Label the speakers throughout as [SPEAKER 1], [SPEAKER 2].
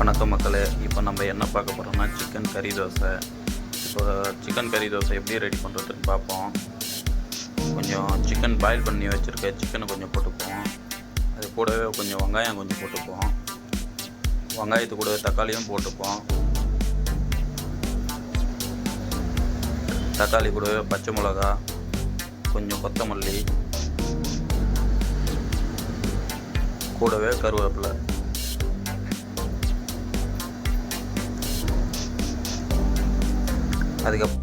[SPEAKER 1] வணக்கம் மக்களே. இப்போ நம்ம என்ன பார்க்க போகிறோம்னா சிக்கன் கறி தோசை. இப்போ சிக்கன் கறி தோசை எப்படி ரெடி பண்ணுறதுன்னு பார்ப்போம். கொஞ்சம் சிக்கன் பாயில் பண்ணி வச்சுருக்க சிக்கனை கொஞ்சம் போட்டுப்போம் அது கூடவே கொஞ்சம் வெங்காயம் கொஞ்சம் போட்டுப்போம் வெங்காயத்து கூடவே தக்காளியும் போட்டுப்போம் தக்காளி கூடவே பச்சை மிளகா கொஞ்சம் கொத்தமல்லி கூடவே கருவேப்பிலை. அதுக்கப்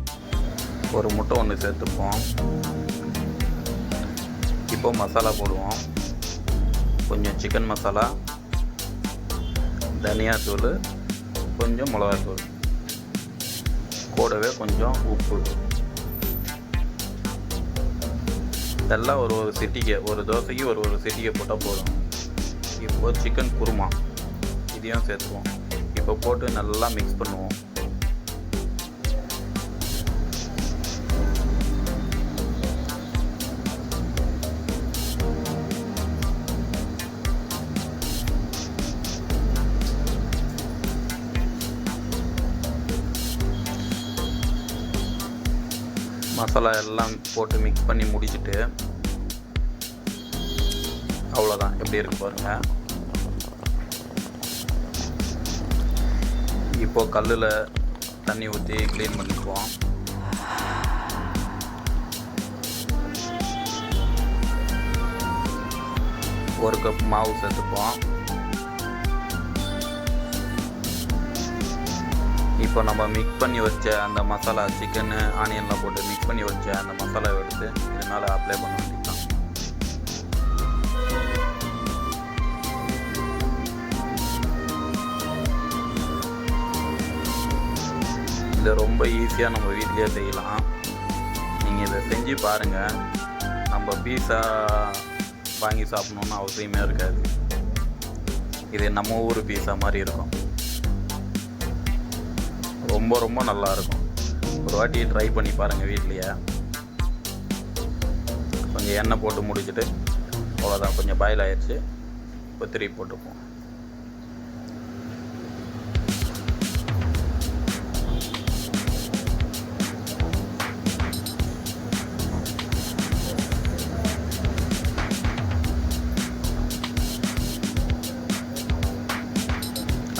[SPEAKER 1] ஒரு முட்டை ஒன்று சேர்த்துப்போம். இப்போ மசாலா போடுவோம். கொஞ்சம் சிக்கன் மசாலா தனியாத்தூள் கொஞ்சம் மிளகாத்தூள் கூடவே கொஞ்சம் உப்பு. இதெல்லாம் ஒரு ஒரு சிட்டிகை ஒரு தோசைக்கு ஒரு ஒரு சிட்டிகை போட்டால் போதும். இப்போது சிக்கன் குருமா இதையும் சேர்த்துவோம் இப்போ போட்டு நல்லா மிக்ஸ் பண்ணுவோம். மசாலா எல்லாம் போட்டு மிக்ஸ் பண்ணி முடிச்சுட்டு அவ்வளோதான் எப்படி இருக்கு பாருங்க. இப்போ கல்லில் தண்ணி ஊற்றி க்ளீன் பண்ணிக்குவோம். ஒரு கப் மாவு சேர்த்துப்போம் இப்போ நம்ம மிக்ஸ் பண்ணி வச்ச அந்த மசாலா சிக்கனு ஆனியன்லாம் போட்டு மிக்ஸ் பண்ணி வச்ச அந்த மசாலாவை எடுத்து இது மேலே அப்ளை பண்ண வேண்டியதுதான். இதை ரொம்ப ஈஸியாக நம்ம வீட்லேயே செய்யலாம். நீங்கள் இதை செஞ்சு பாருங்கள் நம்ம பீஸா வாங்கி சாப்பிட்ணுன்னு அவசியமே இருக்காது. இது நம்ம ஊர் பீஸா மாதிரி இருக்கும். ரொம்ப ரொம்ப நல்லா இருக்கும் ஒரு வாட்டி ட்ரை பண்ணி பாருங்கள் வீட்லேயே. கொஞ்சம் எண்ணெய் போட்டு முடிச்சுட்டு அவ்வளோதான் கொஞ்சம் பாயில் ஆயிடுச்சு இப்போ திருப்பி போட்டுப்போம்.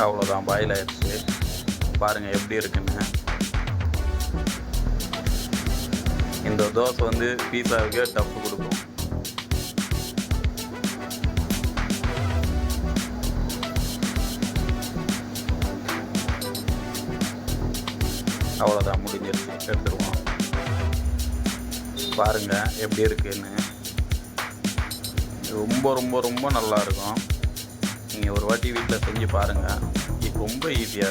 [SPEAKER 1] அவ்வளோதான் பாயில் ஆயிடுச்சு பாருங்கள் எப்படி இருக்குன்னு. இந்த தோசை வந்து பீஸாவுக்கே டஃப் கொடுக்கும். அவ்வளோதான் முடிஞ்சிருச்சு. எடுத்துருவோம். பாருங்க எப்படி இருக்குன்னு. ரொம்ப ரொம்ப ரொம்ப நல்லா இருக்கும். நீங்கள் ஒரு வாட்டி வீட்டில் செஞ்சு பாருங்கள் இது ரொம்ப ஈஸியாக